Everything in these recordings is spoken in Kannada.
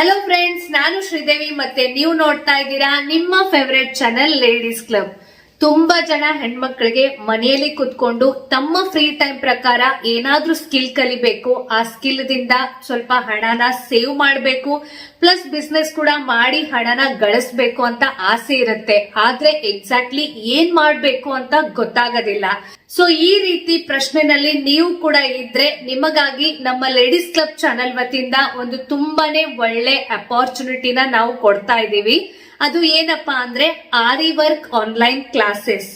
ಹಲೋ ಫ್ರೆಂಡ್ಸ್ ನಾನು ಶ್ರೀದೇವಿ ಮತ್ತೆ ನೀವು ನೋಡ್ತಾ ಇದ್ದೀರಾ ನಿಮ್ಮ ಫೇವರೆಟ್ ಚಾನೆಲ್ ಲೇಡೀಸ್ ಕ್ಲಬ್ ತುಂಬಾ ಜನ ಹೆಣ್ಮಕ್ಳಿಗೆ ಮನೆಯಲ್ಲಿ ಕುತ್ಕೊಂಡು ತಮ್ಮ ಫ್ರೀ ಟೈಮ್ ಪ್ರಕಾರ ಏನಾದ್ರೂ ಸ್ಕಿಲ್ ಕಲಿಬೇಕು, ಆ ಸ್ಕಿಲ್ ದಿಂದ ಸ್ವಲ್ಪ ಹಣನ ಸೇವ್ ಮಾಡಬೇಕು ಪ್ಲಸ್ ಬಿಸ್ನೆಸ್ ಕೂಡ ಮಾಡಿ ಹಣನ ಗಳಿಸ್ಬೇಕು ಅಂತ ಆಸೆ ಇರುತ್ತೆ. ಆದ್ರೆ ಎಕ್ಸಾಕ್ಟ್ಲಿ ಏನ್ ಮಾಡ್ಬೇಕು ಅಂತ ಗೊತ್ತಾಗೋದಿಲ್ಲ. ಸೊ ಈ ರೀತಿ ಪ್ರಶ್ನೆನಲ್ಲಿ ನೀವು ಕೂಡ ಇದ್ರೆ ನಿಮಗಾಗಿ ನಮ್ಮ ಲೇಡೀಸ್ ಕ್ಲಬ್ ಚಾನೆಲ್ ವತಿಯಿಂದ ಒಂದು ತುಂಬಾನೇ ಒಳ್ಳೆ ಅಪಾರ್ಚುನಿಟಿನ ನಾವು ಕೊಡ್ತಾ ಇದ್ದೀವಿ. ಅದು ಏನಪ್ಪಾ ಅಂದ್ರೆ aari work online classes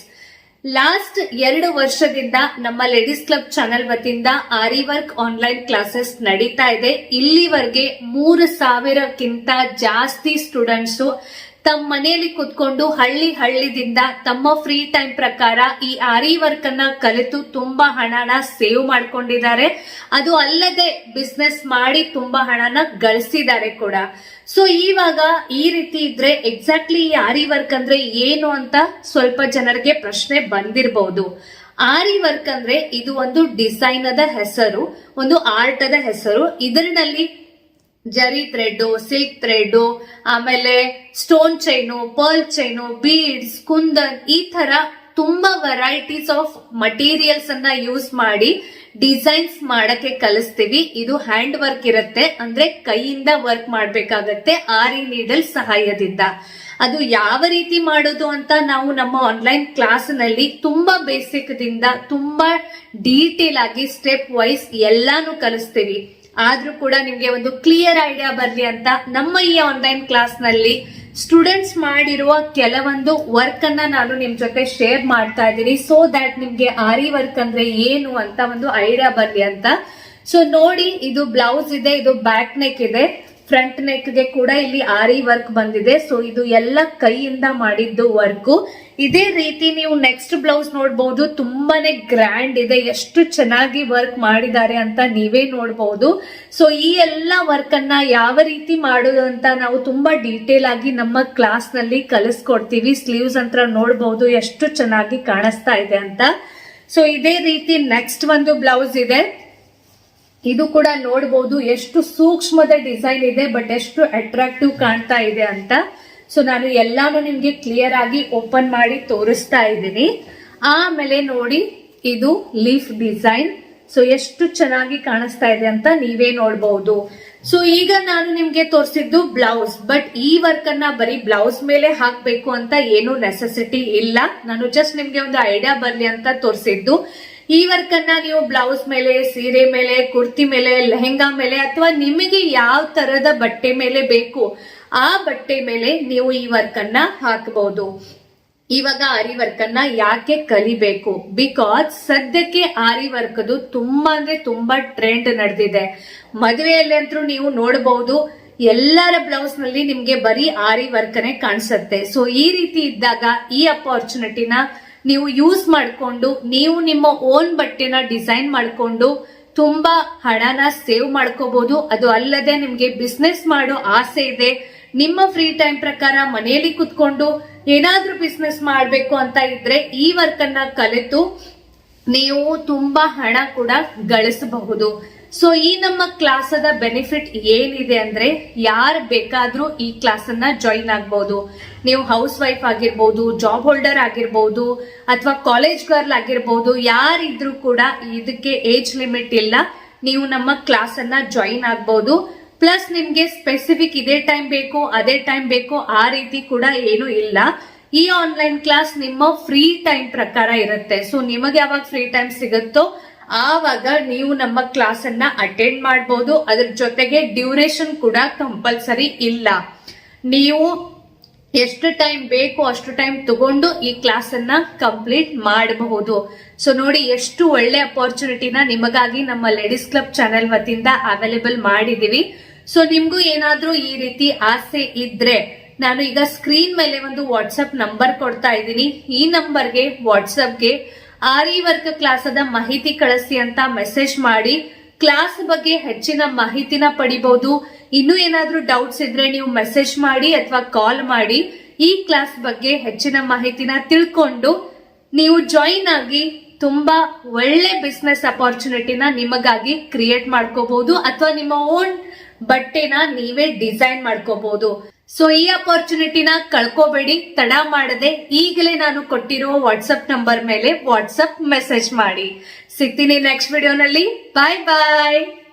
last ಎರಡು ವರ್ಷದಿಂದ ನಮ್ಮ ಲೇಡೀಸ್ ಕ್ಲಬ್ ಚಾನೆಲ್ ವತಿಯಿಂದ ಆರಿ ವರ್ಕ್ ಆನ್ಲೈನ್ ಕ್ಲಾಸಸ್ ನಡೀತಾ ಇದೆ. ಇಲ್ಲಿವರೆಗೆ ಮೂರು ಸಾವಿರಕ್ಕಿಂತ ಜಾಸ್ತಿ ಸ್ಟೂಡೆಂಟ್ಸ್ ತಮ್ಮ ಮನೆಯಲ್ಲಿ ಕುತ್ಕೊಂಡು ಹಳ್ಳಿ ಹಳ್ಳಿದಿಂದ ತಮ್ಮ ಫ್ರೀ ಟೈಮ್ ಪ್ರಕಾರ ಈ ಆರಿ ವರ್ಕ್ ಅನ್ನ ಕಲಿತು ತುಂಬಾ ಹಣನ ಸೇವ್ ಮಾಡ್ಕೊಂಡಿದ್ದಾರೆ. ಅದು ಅಲ್ಲದೆ ಬಿಸ್ನೆಸ್ ಮಾಡಿ ತುಂಬಾ ಹಣನ ಗಳಿಸಿದ್ದಾರೆ ಕೂಡ. ಸೊ ಇವಾಗ ಈ ರೀತಿ ಇದ್ರೆ ಎಕ್ಸಾಕ್ಟ್ಲಿ ಈ ಆರಿ ವರ್ಕ್ ಅಂದ್ರೆ ಏನು ಅಂತ ಸ್ವಲ್ಪ ಜನರಿಗೆ ಪ್ರಶ್ನೆ ಬಂದಿರಬಹುದು ಆರಿ ವರ್ಕ್ ಅಂದ್ರೆ ಇದು ಒಂದು ಡಿಸೈನ್ ಅದ ಹೆಸರು, ಒಂದು ಆರ್ಟ್ ಅದ ಹೆಸರು. ಇದರಲ್ಲಿ ಜರಿ ಥ್ರೆಡ್ ಸಿಲ್ಕ್ ಥ್ರೆಡ್ ಆಮೇಲೆ stone chain, pearl chain, beads, kundan ಈ ತರ ತುಂಬಾ ವೆರೈಟೀಸ್ ಆಫ್ ಮಟೀರಿಯಲ್ಸ್ ಅನ್ನ ಯೂಸ್ ಮಾಡಿ ಡಿಸೈನ್ಸ್ ಮಾಡಕ್ಕೆ ಕಲಿಸ್ತೀವಿ. ಇದು ಹ್ಯಾಂಡ್ ವರ್ಕ್ ಇರುತ್ತೆ. ಅಂದ್ರೆ ಕೈಯಿಂದ ವರ್ಕ್ ಮಾಡಬೇಕಾಗತ್ತೆ. ಆರಿ ನೀಡಲ್ ಸಹಾಯದಿಂದ. ಅದು ಯಾವ ರೀತಿ ಮಾಡೋದು ಅಂತ ನಾವು ನಮ್ಮ ಆನ್ಲೈನ್ ಕ್ಲಾಸ್ನಲ್ಲಿ ತುಂಬಾ ಬೇಸಿಕ್ ದಿಂದ ತುಂಬಾ ಡೀಟೇಲ್ ಆಗಿ ಸ್ಟೆಪ್ ವೈಸ್ ಎಲ್ಲಾನು ಕಲಿಸ್ತೀವಿ. ಆದ್ರೂ ಕೂಡ ನಿಮ್ಗೆ ಒಂದು ಕ್ಲಿಯರ್ ಐಡಿಯಾ ಬರ್ಲಿ ಅಂತ ನಮ್ಮ ಈ ಆನ್ಲೈನ್ ಕ್ಲಾಸ್ನಲ್ಲಿ ಸ್ಟೂಡೆಂಟ್ಸ್ ಮಾಡಿರುವ ಕೆಲವೊಂದು ವರ್ಕ್ ಅನ್ನ ನಾನು ನಿಮ್ ಜೊತೆ ಶೇರ್ ಮಾಡ್ತಾ ಇದ್ದೀನಿ. ಸೊ ದಟ್ ನಿಮ್ಗೆ ಆರಿ ವರ್ಕ್ ಅಂದ್ರೆ ಏನು ಅಂತ ಒಂದು ಐಡಿಯಾ ಬರ್ಲಿ ಅಂತ. ಸೊ ನೋಡಿ, ಇದು ಬ್ಲೌಸ್ ಇದೆ, ಇದು ಬ್ಯಾಕ್ ನೆಕ್ ಇದೆ. ಫ್ರಂಟ್ ನೆಕ್ಗೆ ಕೂಡ ಇಲ್ಲಿ ಆರಿ ವರ್ಕ್ ಬಂದಿದೆ. ಸೊ ಇದು ಎಲ್ಲ ಕೈಯಿಂದ ಮಾಡಿದ್ದು ವರ್ಕು. ಇದೇ ರೀತಿ ನೀವು ನೆಕ್ಸ್ಟ್ ಬ್ಲೌಸ್ ನೋಡಬಹುದು ತುಂಬಾನೇ ಗ್ರ್ಯಾಂಡ್ ಇದೆ. ಎಷ್ಟು ಚೆನ್ನಾಗಿ ವರ್ಕ್ ಮಾಡಿದ್ದಾರೆ ಅಂತ ನೀವೇ ನೋಡಬಹುದು ಸೊ ಈ ಎಲ್ಲ ವರ್ಕ್ ಅನ್ನ ಯಾವ ರೀತಿ ಮಾಡೋದು ಅಂತ ನಾವು ತುಂಬಾ ಡೀಟೇಲ್ ಆಗಿ ನಮ್ಮ ಕ್ಲಾಸ್ನಲ್ಲಿ ಕಲಿಸ್ಕೊಡ್ತೀವಿ. ಸ್ಲೀವ್ಸ್ ಅಂತ ನೋಡಬಹುದು ಎಷ್ಟು ಚೆನ್ನಾಗಿ ಕಾಣಿಸ್ತಾ ಇದೆ ಅಂತ. ಸೊ ಇದೇ ರೀತಿ ನೆಕ್ಸ್ಟ್ ಒಂದು ಬ್ಲೌಸ್ ಇದೆ. ಇದು ಕೂಡ ನೋಡಬಹುದು ಎಷ್ಟು ಸೂಕ್ಷ್ಮದ ಡಿಸೈನ್ ಇದೆ ಬಟ್ ಎಷ್ಟು ಅಟ್ರಾಕ್ಟಿವ್ ಕಾಣ್ತಾ ಇದೆ ಅಂತ. ಸೊ ನಾನು ಎಲ್ಲಾನು ನಿಮ್ಗೆ ಕ್ಲಿಯರ್ ಆಗಿ ಓಪನ್ ಮಾಡಿ ತೋರಿಸ್ತಾ ಇದ್ದೀನಿ. ಆಮೇಲೆ ನೋಡಿ, ಇದು ಲೀಫ್ ಡಿಸೈನ್ ಸೊ ಎಷ್ಟು ಚೆನ್ನಾಗಿ ಕಾಣಿಸ್ತಾ ಇದೆ ಅಂತ ನೀವೇ ನೋಡಬಹುದು ಸೊ ಈಗ ನಾನು ನಿಮ್ಗೆ ತೋರಿಸಿದ್ದು ಬ್ಲೌಸ್ ಬಟ್ ಈ ವರ್ಕ್ ಅನ್ನ ಬರೀ ಬ್ಲೌಸ್ ಮೇಲೆ ಹಾಕ್ಬೇಕು ಅಂತ ಏನು ನೆಸೆಸಿಟಿ ಇಲ್ಲ. ನಾನು ಜಸ್ಟ್ ನಿಮ್ಗೆ ಒಂದು ಐಡಿಯಾ ಬರ್ಲಿ ಅಂತ ತೋರಿಸಿದ್ದು. ಈ ವರ್ಕ್ ಅನ್ನ ನೀವು ಬ್ಲೌಸ್ ಮೇಲೆ, ಸೀರೆ ಮೇಲೆ, ಕುರ್ತಿ ಮೇಲೆ, ಲೆಹೆಂಗಾ ಮೇಲೆ ಅಥವಾ ನಿಮಗೆ ಯಾವ ತರದ ಬಟ್ಟೆ ಮೇಲೆ ಬೇಕು, ಆ ಬಟ್ಟೆ ಮೇಲೆ ನೀವು ಈ ವರ್ಕ್ ಅನ್ನ ಹಾಕಬಹುದು ಇವಾಗ ಆರಿ ವರ್ಕ್ ಅನ್ನ ಯಾಕೆ ಕಲಿಬೇಕು? ಬಿಕಾಸ್ ಸದ್ಯಕ್ಕೆ ಆರಿ ವರ್ಕ್ ಅದು ತುಂಬಾ ಅಂದ್ರೆ ತುಂಬಾ ಟ್ರೆಂಡ್ ನಡೆದಿದೆ. ಮದುವೆಯಲ್ಲಿ ಅಂತೂ ನೀವು ನೋಡಬಹುದು ಎಲ್ಲರ ಬ್ಲೌಸ್ನಲ್ಲಿ ನಿಮ್ಗೆ ಬರೀ ಆರಿ ವರ್ಕ್ ಕಾಣಿಸುತ್ತೆ. ಸೊ ಈ ರೀತಿ ಇದ್ದಾಗ ಈ ಅಪಾರ್ಚುನಿಟಿನ ನೀವು ಯೂಸ್ ಮಾಡಿಕೊಂಡು, ನೀವು ನಿಮ್ಮ ಓನ್ ಬಟ್ಟೆನ ಡಿಸೈನ್ ಮಾಡಿಕೊಂಡು, ತುಂಬಾ ಹಣನ ಸೇವ್ ಮಾಡ್ಕೋಬಹುದು ಅದು ಅಲ್ಲದೆ ನಿಮ್ಗೆ ಬಿಸ್ನೆಸ್ ಮಾಡೋ ಆಸೆ ಇದೆ. ನಿಮ್ಮ ಫ್ರೀ ಟೈಮ್ ಪ್ರಕಾರ ಮನೆಯಲ್ಲಿ ಕುತ್ಕೊಂಡು ಏನಾದ್ರೂ ಬಿಸ್ನೆಸ್ ಮಾಡಬೇಕು ಅಂತ ಇದ್ರೆ ಈ ವರ್ಕ್ ಅನ್ನ ಕಲಿತು ನೀವು ತುಂಬಾ ಹಣ ಕೂಡ ಗಳಿಸಬಹುದು. ಸೊ ಈ ನಮ್ಮ ಕ್ಲಾಸದ ಬೆನಿಫಿಟ್ ಏನಿದೆ ಅಂದ್ರೆ ಯಾರು ಬೇಕಾದ್ರೂ ಈ ಕ್ಲಾಸ್ ಅನ್ನ ಜಾಯಿನ್ ಆಗ್ಬಹುದು ನೀವು ಹೌಸ್ ವೈಫ್ ಆಗಿರ್ಬೋದು ಜಾಬ್ ಹೋಲ್ಡರ್ ಆಗಿರ್ಬೋದು, ಅಥವಾ ಕಾಲೇಜ್ ಗರ್ಲ್ ಆಗಿರ್ಬೋದು, ಯಾರಿದ್ರು ಕೂಡ ಇದಕ್ಕೆ ಏಜ್ ಲಿಮಿಟ್ ಇಲ್ಲ. ನೀವು ನಮ್ಮ ಕ್ಲಾಸ್ ಅನ್ನ ಜಾಯಿನ್ ಆಗ್ಬಹುದು ಪ್ಲಸ್ ನಿಮ್ಗೆ ಸ್ಪೆಸಿಫಿಕ್ ಇದೇ ಟೈಮ್ ಬೇಕು, ಅದೇ ಟೈಮ್ ಬೇಕು, ಆ ರೀತಿ ಕೂಡ ಏನು ಇಲ್ಲ. ಈ ಆನ್ಲೈನ್ ಕ್ಲಾಸ್ ನಿಮ್ಮ ಫ್ರೀ ಟೈಮ್ ಪ್ರಕಾರ ಇರುತ್ತೆ. ಸೊ ನಿಮಗೆ ಯಾವಾಗ ಫ್ರೀ ಟೈಮ್ ಸಿಗುತ್ತೋ ಆವಾಗ ನೀವು ನಮ್ಮ ಕ್ಲಾಸ್ ಅನ್ನ ಅಟೆಂಡ್ ಮಾಡಬಹುದು ಅದ್ರ ಜೊತೆಗೆ ಡ್ಯೂರೇಷನ್ ಕೂಡ ಕಂಪಲ್ಸರಿ ಇಲ್ಲ. ನೀವು ಎಷ್ಟು ಟೈಮ್ ಬೇಕು ಅಷ್ಟು ಟೈಮ್ ತಗೊಂಡು ಈ ಕ್ಲಾಸ್ ಅನ್ನ ಕಂಪ್ಲೀಟ್ ಮಾಡಬಹುದು. ಸೊ ನೋಡಿ ಎಷ್ಟು ಒಳ್ಳೆ ಅಪರ್ಚುನಿಟಿನ ನಿಮಗಾಗಿ ನಮ್ಮ ಲೇಡೀಸ್ ಕ್ಲಬ್ ಚಾನೆಲ್ ವತಿಯಿಂದ ಅವೈಲೇಬಲ್ ಮಾಡಿದೀವಿ ಸೊ ನಿಮ್ಗೂ ಏನಾದ್ರೂ ಈ ರೀತಿ ಆಸೆ ಇದ್ರೆ ನಾನು ಈಗ ಸ್ಕ್ರೀನ್ ಮೇಲೆ ಒಂದು ವಾಟ್ಸ್ಆಪ್ ನಂಬರ್ ಕೊಡ್ತಾ ಇದ್ದೀನಿ. ಈ ನಂಬರ್ಗೆ ವಾಟ್ಸಪ್ಗೆ ಆರಿ ವರ್ಕ್ ಕ್ಲಾಸದ ಮಾಹಿತಿ ಕಳಿಸಿ ಅಂತ ಮೆಸೇಜ್ ಮಾಡಿ. ಕ್ಲಾಸ್ ಬಗ್ಗೆ ಹೆಚ್ಚಿನ ಮಾಹಿತಿನ ಪಡಿಬಹುದು. ಇನ್ನೂ ಏನಾದ್ರೂ ಡೌಟ್ಸ್ ಇದ್ರೆ ನೀವು ಮೆಸೇಜ್ ಮಾಡಿ ಅಥವಾ ಕಾಲ್ ಮಾಡಿ. ಈ ಕ್ಲಾಸ್ ಬಗ್ಗೆ ಹೆಚ್ಚಿನ ಮಾಹಿತಿನ ತಿಳ್ಕೊಂಡು ನೀವು ಜಾಯಿನ್ ಆಗಿ ತುಂಬಾ ಒಳ್ಳೆ ಬಿಸ್ನೆಸ್ ಅಪಾರ್ಚುನಿಟಿನ ನಿಮಗಾಗಿ ಕ್ರಿಯೇಟ್ ಮಾಡ್ಕೋಬಹುದು ಅಥವಾ ನಿಮ್ಮ ಓನ್ ಬಟ್ಟೆನ ನೀವೇ ಡಿಸೈನ್ ಮಾಡ್ಕೋಬಹುದು. ಸೊ ಈ ಅಪರ್ಚುನಿಟಿನ ಕಳ್ಕೋಬೇಡಿ. ತಡ ಮಾಡದೆ ಈಗಲೇ ನಾನು ಕೊಟ್ಟಿರೋ ವಾಟ್ಸಪ್ ನಂಬರ್ ಮೇಲೆ ವಾಟ್ಸಪ್ ಮೆಸೇಜ್ ಮಾಡಿ. ಸಿಗ್ತೀನಿ ನೆಕ್ಸ್ಟ್ ವಿಡಿಯೋನಲ್ಲಿ ಬಾಯ್ ಬಾಯ್